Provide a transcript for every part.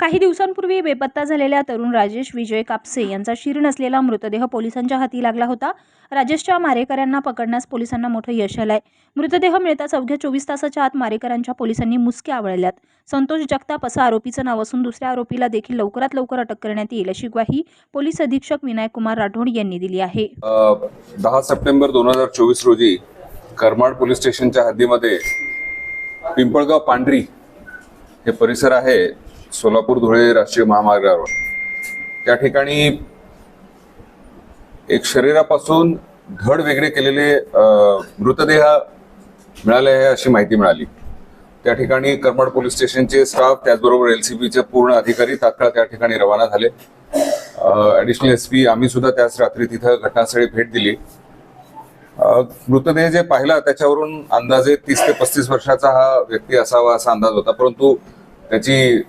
काही दिवसांपूर्वी बेपत्ता झालेल्या तरुण राजेश विजय कापसे यांचा शीर नसलेला मृतदेह पोलिसांच्या हाती लागला होता. राजेशच्या मारेकऱ्यांना पकडण्यास पोलिसांना मोठं यश आलंय. मृतदेह मिळताच अवघ्या चोवीस तासाच्या आत मारेकऱ्यांच्या पोलिसांनी मुसक्या आवळल्यात. संतोष जगताप असं आरोपीचं नाव असून दुसऱ्या आरोपीला देखील लवकरात लवकर अटक करण्यात येईल अशी ग्वाही पोलीस अधीक्षक विनायक कुमार राठोड यांनी दिली आहे. दहा सप्टेंबर दोन हजार चोवीस रोजी करमाड पोलीस स्टेशनच्या हद्दीमध्ये पिंपळगाव पांढरी हे परिसर आहे. सोलापूर धुळे राष्ट्रीय महामार्गावर. त्या ठिकाणी एक शरीरापासून धड वेगळे केलेले मृतदेह मिळाले आहे अशी माहिती मिळाली. त्या ठिकाणी करमाड पोलीस स्टेशनचे स्टाफ त्याचबरोबर एल सी बीचे पूर्ण अधिकारी तात्काळ त्या ठिकाणी रवाना झाले. ऍडिशनल एस पी आम्ही सुद्धा त्याच रात्री तिथं घटनास्थळी भेट दिली. मृतदेह जे पाहिला त्याच्यावरून अंदाजे तीस ते पस्तीस वर्षाचा हा व्यक्ती असावा असा अंदाज होता परंतु त्याची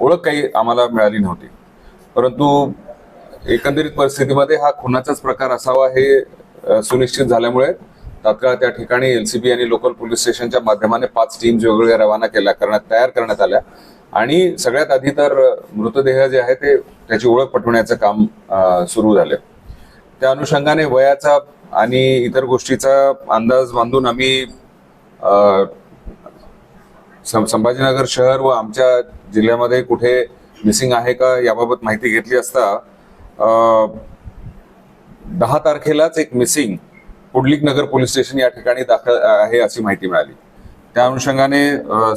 ओळख काही आम्हाला मिळाली नव्हती. परंतु एकंदरीत परिस्थितीमध्ये हा खुनाचाच प्रकार असावा हे सुनिश्चित झाल्यामुळे तात्काळ त्या ठिकाणी एलसीबी आणि लोकल पोलीस स्टेशनच्या माध्यमाने पाच टीम्स वेगवेगळ्या रवाना केल्या करण्यात तयार करण्यात आल्या. आणि सगळ्यात आधी तर मृतदेह जे आहे ते त्याची ओळख पटवण्याचं काम सुरू झालं. त्या अनुषंगाने वयाचा आणि इतर गोष्टीचा अंदाज बांधून आम्ही संभाजीनगर शहर व आमच्या जिल्ह्यामध्ये कुठे मिसिंग आहे का याबाबत माहिती घेतली असता दहा तारखेलाच एक missing Pundlik Nagar police station या ठिकाणी दाखल आहे अशी माहिती मिळाली. त्या अनुषंगाने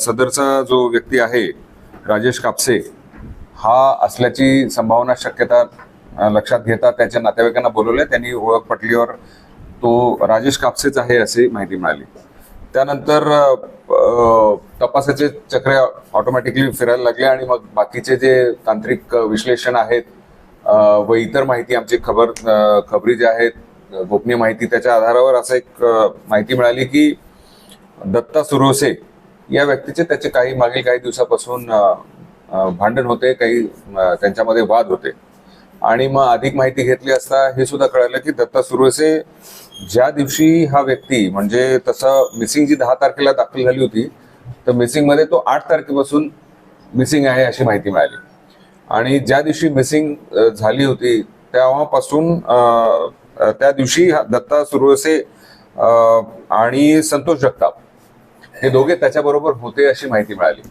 सदरचा जो व्यक्ती आहे राजेश कापसे हा असल्याची संभावना शक्यता लक्षात घेता त्याच्या नातेवाईकांना बोलवले त्यांनी ओळख पटलीवर तो राजेश कापसेच आहे अशी माहिती मिळाली. त्यानंतर तपासाचे चक्र ऑटोमॅटिकली फिरायला लागले आणि मग बाकीचे जे तांत्रिक विश्लेषण आहेत व इतर माहिती आमची खबर खबरी जे आहेत गोपनीय माहिती त्याच्या आधारावर असं एक माहिती मिळाली की दत्ता सुरोसे या व्यक्तीचे त्याचे काही मागील काही दिवसापासून भांडण होते काही त्यांच्यामध्ये वाद होते. आणि मग अधिक माहिती घेतली असता हे सुद्धा कळालं की दत्ता सुरोसे ज्या दिवशी हा व्यक्ती म्हणजे तसं मिसिंग जी दहा तारखेला दाखल झाली होती तर मिसिंगमध्ये तो आठ तारखेपासून मिसिंग आहे अशी माहिती मिळाली. आणि ज्या दिवशी मिसिंग झाली होती तेव्हापासून त्या दिवशी दत्ता सुरवसे आणि संतोष जगताप हे दोघे त्याच्याबरोबर होते अशी माहिती मिळाली.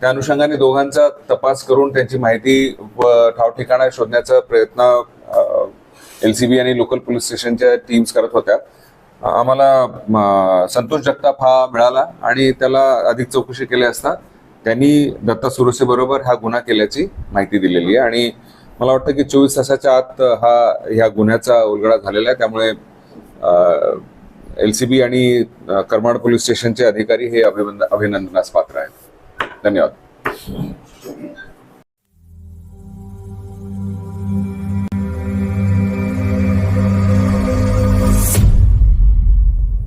त्या अनुषंगाने दोघांचा तपास करून त्यांची माहिती ठावठिकाणा ठाव ठिकाणा शोधण्याचा प्रयत्न बी आणि लोकल पोलीस स्टेशनच्या टीम्स करत होत्या. आम्हाला संतोष जगताप हा मिळाला आणि त्याला अधिक चौकशी केली असता त्यांनी दत्ता सुरसे बरोबर हा गुन्हा केल्याची माहिती दिलेली आहे. आणि मला वाटतं की चोवीस तासाच्या आत हा ह्या गुन्ह्याचा उलगडा झालेला आहे. त्यामुळे एल सी बी आणि करमाड पोलीस स्टेशनचे अधिकारी हे अभिनंद अभिनंदनास पात्र आहेत. धन्यवाद.